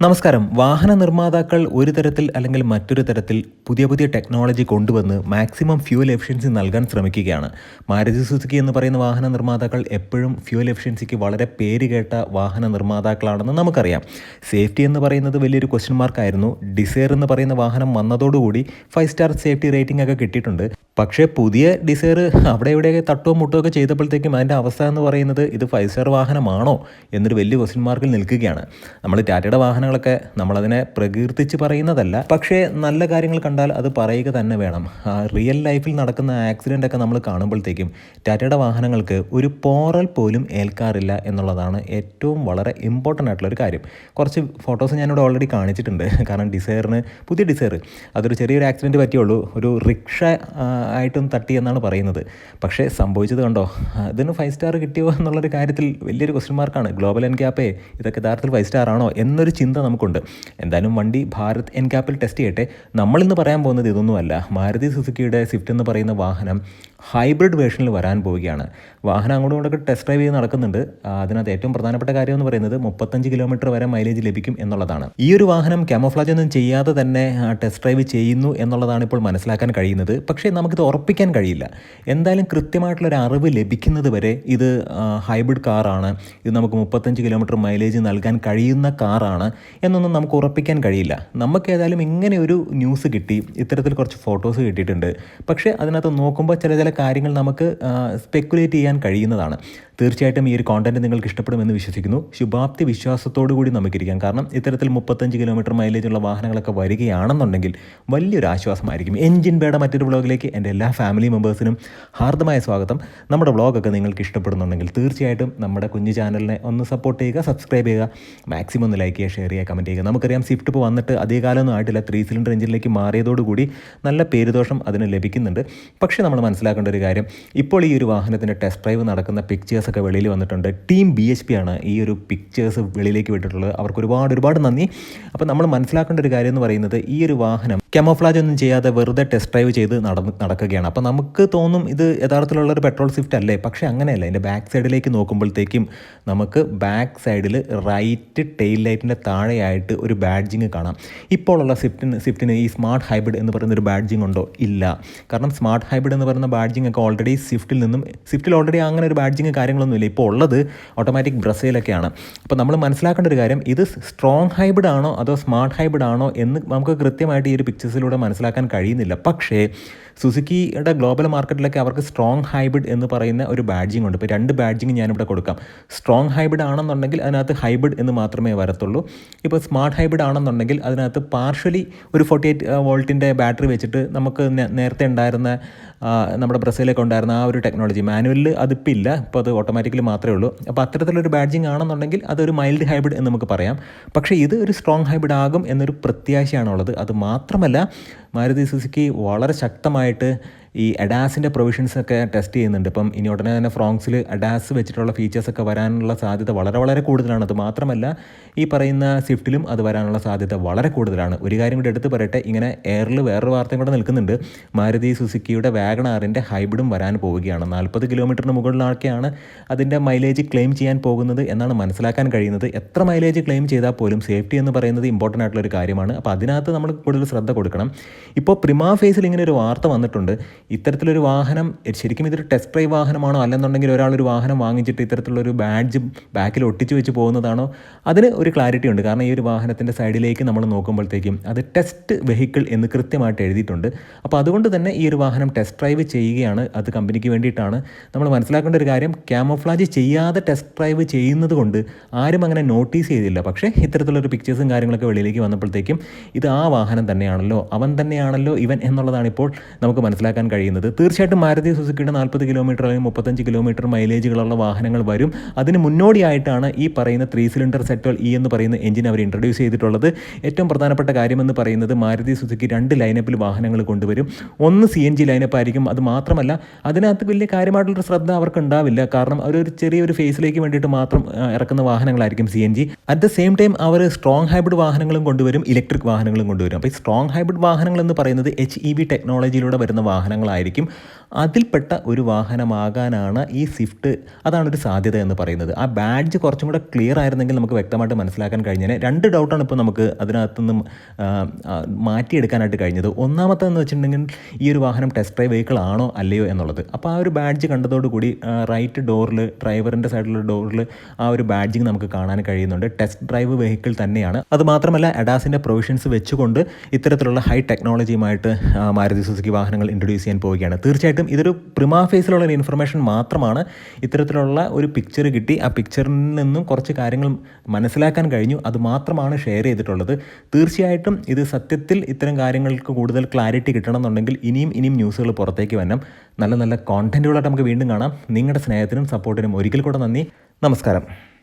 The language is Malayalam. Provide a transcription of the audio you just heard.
നമസ്കാരം. വാഹന നിർമ്മാതാക്കൾ ഒരു തരത്തിൽ അല്ലെങ്കിൽ മറ്റൊരു തരത്തിൽ പുതിയ പുതിയ ടെക്നോളജി കൊണ്ടുവന്ന് മാക്സിമം ഫ്യൂൽ എഫിഷ്യൻസി നൽകാൻ ശ്രമിക്കുകയാണ്. മാരുതി സുസുക്കി എന്ന് പറയുന്ന വാഹന നിർമ്മാതാക്കൾ എപ്പോഴും ഫ്യൂൽ എഫിഷ്യൻസിക്ക് വളരെ പേരുകേട്ട വാഹന നിർമ്മാതാക്കളാണെന്ന് നമുക്കറിയാം. സേഫ്റ്റി എന്ന് പറയുന്നത് വലിയൊരു ക്വസ്റ്റ്യൻ മാർക്കായിരുന്നു ഡിസയർ എന്ന് പറയുന്ന വാഹനം വന്നതോടുകൂടി ഫൈവ് സ്റ്റാർ സേഫ്റ്റി റേറ്റിംഗ് ഒക്കെ കിട്ടിയിട്ടുണ്ട്. പക്ഷേ പുതിയ ഡിസയർ അവിടെ ഇവിടെയൊക്കെ തട്ടുകയോ മുട്ടുകയോ ഒക്കെ ചെയ്തപ്പോഴത്തേക്കും അതിന്റെ അവസ്ഥ എന്ന് പറയുന്നത് ഇത് ഫൈവ് സ്റ്റാർ വാഹനമാണോ എന്നൊരു വലിയ ക്വസ്റ്റ്യൻ മാർക്കിൽ നിൽക്കുകയാണ്. നമ്മൾ ടാറ്റയുടെ വാഹനങ്ങളൊക്കെ നമ്മളതിനെ പ്രകീർത്തിച്ച് പറയുന്നതല്ല. പക്ഷേ നല്ല കാര്യങ്ങൾ കണ്ടാൽ അത് പറയുക തന്നെ വേണം. റിയൽ ലൈഫിൽ നടക്കുന്ന ആക്സിഡന്റ് ഒക്കെ നമ്മൾ കാണുമ്പോഴത്തേക്കും ടാറ്റയുടെ വാഹനങ്ങൾക്ക് ഒരു പോറൽ പോലും ഏൽക്കാറില്ല എന്നുള്ളതാണ് ഏറ്റവും വളരെ ഇമ്പോർട്ടന്റ് ആയിട്ടുള്ള ഒരു കാര്യം. കുറച്ച് ഫോട്ടോസ് ഞാനിവിടെ ഓൾറെഡി കാണിച്ചിട്ടുണ്ട്. കാരണം ഡിസയറിന് പുതിയ ഡിസയർ അതൊരു ചെറിയൊരു ആക്സിഡന്റ് പറ്റിയുള്ളൂ. ഒരു റിക്ഷ ആയിട്ടും തട്ടി എന്നാണ് പറയുന്നത്. പക്ഷേ സംഭവിച്ചത് കണ്ടോ? ഇതിന് ഫൈവ് സ്റ്റാർ കിട്ടിയോ എന്നുള്ളൊരു കാര്യത്തിൽ വലിയൊരു ക്വസ്റ്റ്യൻ മാർക്കാണ് ഗ്ലോബൽ എൻ ക്യാപ്പേ ഇതൊക്കെ യഥാർത്ഥത്തിൽ ഫൈവ് സ്റ്റാർ ആണോ എന്നൊരു ചിന്ത നമുക്കുണ്ട്. എന്തായാലും വണ്ടി ഭാരത് എൻകാപ്പിൽ ടെസ്റ്റ് ചെയ്യട്ടെ. നമ്മളിന്ന് പറയാൻ പോകുന്നത് ഇതൊന്നുമല്ല. മാരുതി സുസുക്കിയുടെ സ്വിഫ്റ്റ് എന്ന് പറയുന്ന വാഹനം ഹൈബ്രിഡ് വേർഷനിൽ വരാൻ പോവുകയാണ്. വാഹനം അങ്ങോട്ടും ഇങ്ങോട്ടൊക്കെ ടെസ്റ്റ് ഡ്രൈവ് ചെയ്ത് നടക്കുന്നുണ്ട്. അതിനകത്ത് ഏറ്റവും പ്രധാനപ്പെട്ട കാര്യം എന്ന് പറയുന്നത് മുപ്പത്തഞ്ച് കിലോമീറ്റർ വരെ മൈലേജ് ലഭിക്കും എന്നുള്ളതാണ്. ഈ ഒരു വാഹനം ക്യാമോഫ്ലാജ് ഒന്നും ചെയ്യാതെ തന്നെ ടെസ്റ്റ് ഡ്രൈവ് ചെയ്യുന്നു എന്നുള്ളതാണ് ഇപ്പോൾ മനസ്സിലാക്കാൻ കഴിയുന്നത്. പക്ഷേ നമുക്കിത് ഉറപ്പിക്കാൻ കഴിയില്ല. എന്തായാലും കൃത്യമായിട്ടുള്ള ഒരു അറിവ് ലഭിക്കുന്നത് വരെ ഇത് ഹൈബ്രിഡ് കാറാണ് ഇത് നമുക്ക് മുപ്പത്തഞ്ച് കിലോമീറ്റർ മൈലേജ് നൽകാൻ കഴിയുന്ന കാറാണ് എന്നൊന്നും നമുക്ക് ഉറപ്പിക്കാൻ കഴിയില്ല. നമുക്ക് ഏതായാലും ഇങ്ങനെ ഒരു ന്യൂസ് കിട്ടി. ഇത്തരത്തിൽ കുറച്ച് ഫോട്ടോസ് കിട്ടിയിട്ടുണ്ട്. പക്ഷേ അതിനകത്ത് നോക്കുമ്പോൾ ചില ചില കാര്യങ്ങൾ നമുക്ക് സ്പെക്കുലേറ്റ് ചെയ്യാൻ കഴിയുന്നതാണ്. തീർച്ചയായിട്ടും ഈ ഒരു കോണ്ടന്റ് നിങ്ങൾക്ക് ഇഷ്ടപ്പെടുമെന്ന് വിശ്വസിക്കുന്നു. ശുഭാപ്തി വിശ്വാസത്തോടു കൂടി നമുക്കിരിക്കാം. കാരണം ഇത്തരത്തിൽ മുപ്പത്തഞ്ച് കിലോമീറ്റർ മൈലേജ് ഉള്ള വാഹനങ്ങളൊക്കെ വരികയാണെന്നുണ്ടെങ്കിൽ വലിയൊരു ആശ്വാസമായിരിക്കും. എഞ്ചിൻ ബേഡ മറ്റൊരു വ്ളോഗിലേക്ക് എന്റെ എല്ലാ ഫാമിലി മെമ്പേഴ്സിനും ഹാർദമായ സ്വാഗതം. നമ്മുടെ വ്ളോഗൊക്കെ നിങ്ങൾക്ക് ഇഷ്ടപ്പെടുന്നുണ്ടെങ്കിൽ തീർച്ചയായിട്ടും നമ്മുടെ കുഞ്ഞു ചാനലിനെ ഒന്ന് സപ്പോർട്ട് ചെയ്യുക സബ്സ്ക്രൈബ് ചെയ്യുക മാക്സിമം ഒന്ന് ലൈക്ക് ചെയ്യുക ഷെയർ ചെയ്യുക കമന്റ് ചെയ്യുക. നമുക്കറിയാം സ്വിഫ്റ്റ് ഇപ്പോൾ വന്നിട്ട് അധികകാലമൊന്നും ആയിട്ടില്ല. ത്രീ സിലിണ്ടർ എഞ്ചിനിലേക്ക് മാറിയതോടുകൂടി നല്ല പേരുദോഷം അതിന് ലഭിക്കുന്നുണ്ട്. പക്ഷേ നമ്മൾ മനസ്സിലാക്കേണ്ട ഒരു കാര്യം ഇപ്പോൾ ഈ ഒരു വാഹനത്തിന്റെ ടെസ്റ്റ് ഡ്രൈവ് നടക്കുന്ന പിക്ചേഴ്സൊക്കെ വെളിയിൽ വന്നിട്ടുണ്ട്. ടീം ബി എച്ച് പി ആണ് ഈ ഒരു പിക്ചേഴ്സ് വെളിയിലേക്ക് വിട്ടിട്ടുള്ളത്. അവർക്ക് ഒരുപാട് ഒരുപാട് നന്ദി. അപ്പോൾ നമ്മൾ മനസ്സിലാക്കേണ്ട ഒരു കാര്യം എന്ന് പറയുന്നത് ഈ ഒരു വാഹനം കെമോഫ്ലാജ് ഒന്നും ചെയ്യാതെ വെറുതെ ടെസ്റ്റ് ഡ്രൈവ് ചെയ്ത് നടന്ന് നടക്കുകയാണ്. അപ്പോൾ നമുക്ക് തോന്നും ഇത് യഥാർത്ഥത്തിലുള്ള ഒരു പെട്രോൾ സ്വിഫ്റ്റ് അല്ലേ? പക്ഷേ അങ്ങനെയല്ല. ഇതിന്റെ ബാക്ക് സൈഡിലേക്ക് നോക്കുമ്പോഴത്തേക്കും നമുക്ക് ബാക്ക് സൈഡിൽ റൈറ്റ് ടെയിൽ ലൈറ്റിന്റെ താഴെയായിട്ട് ഒരു ബാഡ്ജിങ് കാണാം. ഇപ്പോഴുള്ള സ്വിഫ്റ്റിന് സ്വിഫ്റ്റിന് ഈ സ്മാർട്ട് ഹൈബ്രിഡ് എന്ന് പറയുന്ന ഒരു ബാഡ്ജിങ് ഉണ്ടോ? ഇല്ല. കാരണം സ്മാർട്ട് ഹൈബ്രിഡ് എന്ന് പറയുന്ന ബാഡ്ജിങ് ഒക്കെ ഓൾറെഡി സ്വിഫ്റ്റിൽ നിന്നും സ്വിഫ്റ്റിൽ ഓൾറെഡി അങ്ങനെ ഒരു ബാഡ്ജിങ് കാര്യങ്ങളൊന്നുമില്ല ഇപ്പോൾ ഉള്ളത് ഓട്ടോമാറ്റിക് ബ്രസയിലൊക്കെയാണ് അപ്പോൾ നമ്മൾ മനസ്സിലാക്കേണ്ട ഒരു കാര്യം ഇത് സ്ട്രോങ് ഹൈബ്രിഡ് ആണോ അതോ സ്മാർട്ട് ഹൈബ്രിഡ് ആണോ എന്ന് നമുക്ക് കൃത്യമായിട്ട് ഈ ഒരു പിക്ചേഴ്സിലൂടെ മനസ്സിലാക്കാൻ കഴിയുന്നില്ല. പക്ഷേ സുസുക്കിയുടെ ഗ്ലോബൽ മാർക്കറ്റിലൊക്കെ അവർക്ക് സ്ട്രോങ് ഹൈബ്രിഡ് എന്ന് പറയുന്ന ഒരു ബാഡ്ജിങ് ഉണ്ട്. ഇപ്പോൾ രണ്ട് ബാഡ്ജിങ് ഞാനിവിടെ കൊടുക്കാം. സ്ട്രോങ് ഹൈബ്രിഡ് ആണെന്നുണ്ടെങ്കിൽ അതിനകത്ത് ഹൈബ്രിഡ് എന്ന് മാത്രമേ വരത്തുള്ളൂ. ഇപ്പോൾ സ്മാർട്ട് ഹൈബ്രിഡ് ആണെന്നുണ്ടെങ്കിൽ അതിനകത്ത് പാർഷ്യലി ഒരു ഫോർട്ടി എയ്റ്റ് വോൾട്ടിന്റെ ബാറ്ററി വെച്ചിട്ട് നമുക്ക് നേരത്തെ ഉണ്ടായിരുന്ന നമ്മുടെ ബ്രസീലൊക്കെ ഉണ്ടായിരുന്ന ആ ഒരു ടെക്നോളജി മാനുവലിൽ അതിപ്പോൾ ഇല്ല. ഇപ്പോൾ അത് ഓട്ടോമാറ്റിക്കലി മാത്രമേ ഉള്ളൂ. അപ്പോൾ അത്തരത്തിലൊരു ബാഡ്ജിങ് ആണെന്നുണ്ടെങ്കിൽ അതൊരു മൈൽഡ് ഹൈബ്രിഡ് എന്ന് നമുക്ക് പറയാം. പക്ഷേ ഇത് ഒരു സ്ട്രോങ് ഹൈബ്രിഡ് ആകും എന്നൊരു പ്രത്യാശയാണുള്ളത്. അത് മാത്രമല്ല മാരുതി സുസുക്കി വളരെ ശക്തമായിട്ട് ഈ അഡാസിന്റെ പ്രൊവിഷൻസ് ഒക്കെ ടെസ്റ്റ് ചെയ്യുന്നുണ്ട്. ഇപ്പം ഇനി ഉടനെ തന്നെ ഫ്രോങ്സിൽ അഡാസ് വെച്ചിട്ടുള്ള ഫീച്ചേഴ്സ് ഒക്കെ വരാനുള്ള സാധ്യത വളരെ വളരെ കൂടുതലാണ്. അത് മാത്രമല്ല ഈ പറയുന്ന സ്വിഫ്റ്റിലും അത് വരാനുള്ള സാധ്യത വളരെ കൂടുതലാണ്. ഒരു കാര്യം കൂടി എടുത്ത് പറയട്ടെ ഇങ്ങനെ എയറിൽ വേറൊരു വാർത്തയും കൂടെ നിൽക്കുന്നുണ്ട്. മാരുതി സുസുക്കിയുടെ വാഗണാറിന്റെ ഹൈബ്രിഡും വരാൻ പോവുകയാണ്. നാൽപ്പത് കിലോമീറ്ററിന് മുകളിലൊക്കെയാണ് അതിന്റെ മൈലേജ് ക്ലെയിം ചെയ്യാൻ പോകുന്നത് എന്നാണ് മനസ്സിലാക്കാൻ കഴിയുന്നത്. എത്ര മൈലേജ് ക്ലെയിം ചെയ്താൽ പോലും സേഫ്റ്റി എന്ന് പറയുന്നത് ഇമ്പോർട്ടന്റ് ആയിട്ടുള്ള ഒരു കാര്യമാണ്. അപ്പോൾ അതിനകത്ത് നമ്മൾ കൂടുതൽ ശ്രദ്ധ കൊടുക്കണം. ഇപ്പോൾ പ്രിമാ ഫേസിൽ ഇങ്ങനെ ഒരു വാർത്ത വന്നിട്ടുണ്ട്. ഇത്തരത്തിലൊരു വാഹനം ശരിക്കും ഇതൊരു ടെസ്റ്റ് ഡ്രൈവ് വാഹനമാണോ അല്ലെന്നുണ്ടെങ്കിൽ ഒരാളൊരു വാഹനം വാങ്ങിച്ചിട്ട് ഇത്തരത്തിലുള്ളൊരു ബാഡ്ജ് ബാക്കിൽ ഒട്ടിച്ചു വെച്ച് പോകുന്നതാണോ? അതിന് ഒരു ക്ലാരിറ്റി ഉണ്ട്. കാരണം ഈ ഒരു വാഹനത്തിന്റെ സൈഡിലേക്ക് നമ്മൾ നോക്കുമ്പോഴത്തേക്കും അത് ടെസ്റ്റ് വെഹിക്കിൾ എന്ന് കൃത്യമായിട്ട് എഴുതിയിട്ടുണ്ട്. അപ്പോൾ അതുകൊണ്ട് തന്നെ ഈ ഒരു വാഹനം ടെസ്റ്റ് ഡ്രൈവ് ചെയ്യുകയാണ്. അത് കമ്പനിക്ക് വേണ്ടിയിട്ടാണ്. നമ്മൾ മനസ്സിലാക്കേണ്ട ഒരു കാര്യം ക്യാമോഫ്ലാജ് ചെയ്യാതെ ടെസ്റ്റ് ഡ്രൈവ് ചെയ്യുന്നത് കൊണ്ട് ആരും അങ്ങനെ നോട്ടീസ് ചെയ്തില്ല. പക്ഷേ ഇത്തരത്തിലുള്ളൊരു പിക്ചേഴ്സും കാര്യങ്ങളൊക്കെ വെളിയിലേക്ക് വന്നപ്പോഴത്തേക്കും ഇത് ആ വാഹനം തന്നെയാണല്ലോ അവൻ തന്നെയാണല്ലോ ഇവൻ എന്നുള്ളതാണ് ഇപ്പോൾ നമുക്ക് മനസ്സിലാക്കാൻ കഴിയുന്നത്. തീർച്ചയായിട്ടും മാരുതി സുസുക്കിയുടെ നാൽപ്പത് കിലോമീറ്റർ അല്ലെങ്കിൽ മുപ്പത്തഞ്ച് കിലോമീറ്റർ മൈലേജുകളുള്ള വാഹനങ്ങൾ വരും. അതിന് മുന്നോടിയായിട്ടാണ് ഈ പറയുന്ന ത്രീ സിലിണ്ടർ സെറ്റോൾ ഇ എന്ന് പറയുന്ന എഞ്ചിൻ അവർ ഇൻട്രൊഡ്യൂസ് ചെയ്തിട്ടുള്ളത്. ഏറ്റവും പ്രധാനപ്പെട്ട കാര്യമെന്ന് പറയുന്നത് മാരുതി സുസുക്കി രണ്ട് ലൈനപ്പിൽ വാഹനങ്ങൾ കൊണ്ടുവരും. ഒന്ന് സി എൻ ജി ലൈനപ്പ് ആയിരിക്കും. അത് മാത്രമല്ല അതിനകത്ത് വലിയ കാര്യമായിട്ടുള്ളൊരു ശ്രദ്ധ അവർക്ക് ഉണ്ടാവില്ല കാരണം അവരൊരു ചെറിയൊരു ഫേസിലേക്ക് വേണ്ടിയിട്ട് മാത്രം ഇറക്കുന്ന വാഹനങ്ങളായിരിക്കും C N G at the same time our strong hybrid വാഹനങ്ങളും കൊണ്ടുവരും ഇലക്ട്രിക് വാഹനങ്ങളും കൊണ്ടുവരും. അപ്പോൾ ഈ സ്ട്രോങ് ഹൈബ്രിഡ് വാഹനങ്ങൾ എന്ന് പറയുന്നത് എച്ച് ഇ വി ടെക്നോളജിയിലൂടെ വരുന്ന വാഹനങ്ങളായിരിക്കും. അതിൽപ്പെട്ട ഒരു വാഹനമാകാനാണ് ഈ സ്വിഫ്റ്റ് അതാണ് ഒരു സാധ്യത എന്ന് പറയുന്നത്. ആ ബാഡ്ജ് കുറച്ചും കൂടെ ക്ലിയർ ആയിരുന്നെങ്കിൽ നമുക്ക് വ്യക്തമായിട്ട് മനസ്സിലാക്കാൻ കഴിഞ്ഞേനെ. രണ്ട് ഡൗട്ടാണ് ഇപ്പോൾ നമുക്ക് അതിനകത്തുനിന്നും മാറ്റിയെടുക്കാനായിട്ട് കഴിഞ്ഞത്. ഒന്നാമത്തെന്ന് വെച്ചിട്ടുണ്ടെങ്കിൽ ഈ ഒരു വാഹനം ടെസ്റ്റ് ഡ്രൈവ് വെഹിക്കിൾ ആണോ അല്ലയോ എന്നുള്ളത്. അപ്പോൾ ആ ഒരു ബാഡ്ജ് കണ്ടതോടുകൂടി റൈറ്റ് ഡോറിൽ ഡ്രൈവറിന്റെ സൈഡിലുള്ള ഡോറിൽ ആ ഒരു ബാഡ്ജിങ് നമുക്ക് കാണാൻ കഴിയുന്നുണ്ട്. ടെസ്റ്റ് ഡ്രൈവ് വെഹിക്കിൾ തന്നെയാണ്. അത് മാത്രമല്ല അഡാസിന്റെ പ്രൊവിഷൻസ് വെച്ചുകൊണ്ട് ഇത്തരത്തിലുള്ള ഹൈ ടെക്നോളജിയുമായിട്ട് മാരുതി സുസുക്കി വാഹനങ്ങൾ ഇൻട്രൊഡ്യൂസ് ചെയ്യാൻ പോവുകയാണ്. തീർച്ചയായിട്ടും ഇതൊരു പ്രിമാ ഫേസിലുള്ള ഒരു ഇൻഫർമേഷൻ മാത്രമാണ്. ഇത്തരത്തിലുള്ള ഒരു പിക്ചർ കിട്ടി. ആ പിക്ചറിൽ നിന്നും കുറച്ച് കാര്യങ്ങൾ മനസ്സിലാക്കാൻ കഴിഞ്ഞു. അത് മാത്രമാണ് ഷെയർ ചെയ്തിട്ടുള്ളത്. തീർച്ചയായിട്ടും ഇത് സത്യത്തിൽ ഇത്തരം കാര്യങ്ങൾക്ക് കൂടുതൽ ക്ലാരിറ്റി കിട്ടണമെന്നുണ്ടെങ്കിൽ ഇനിയും ഇനിയും ന്യൂസുകൾ പുറത്തേക്ക് വരണം. നല്ല നല്ല കോണ്ടന്റുകളായിട്ട് നമുക്ക് വീണ്ടും കാണാം. നിങ്ങളുടെ സ്നേഹത്തിനും സപ്പോർട്ടിനും ഒരിക്കൽ കൂടെ നന്ദി. നമസ്കാരം.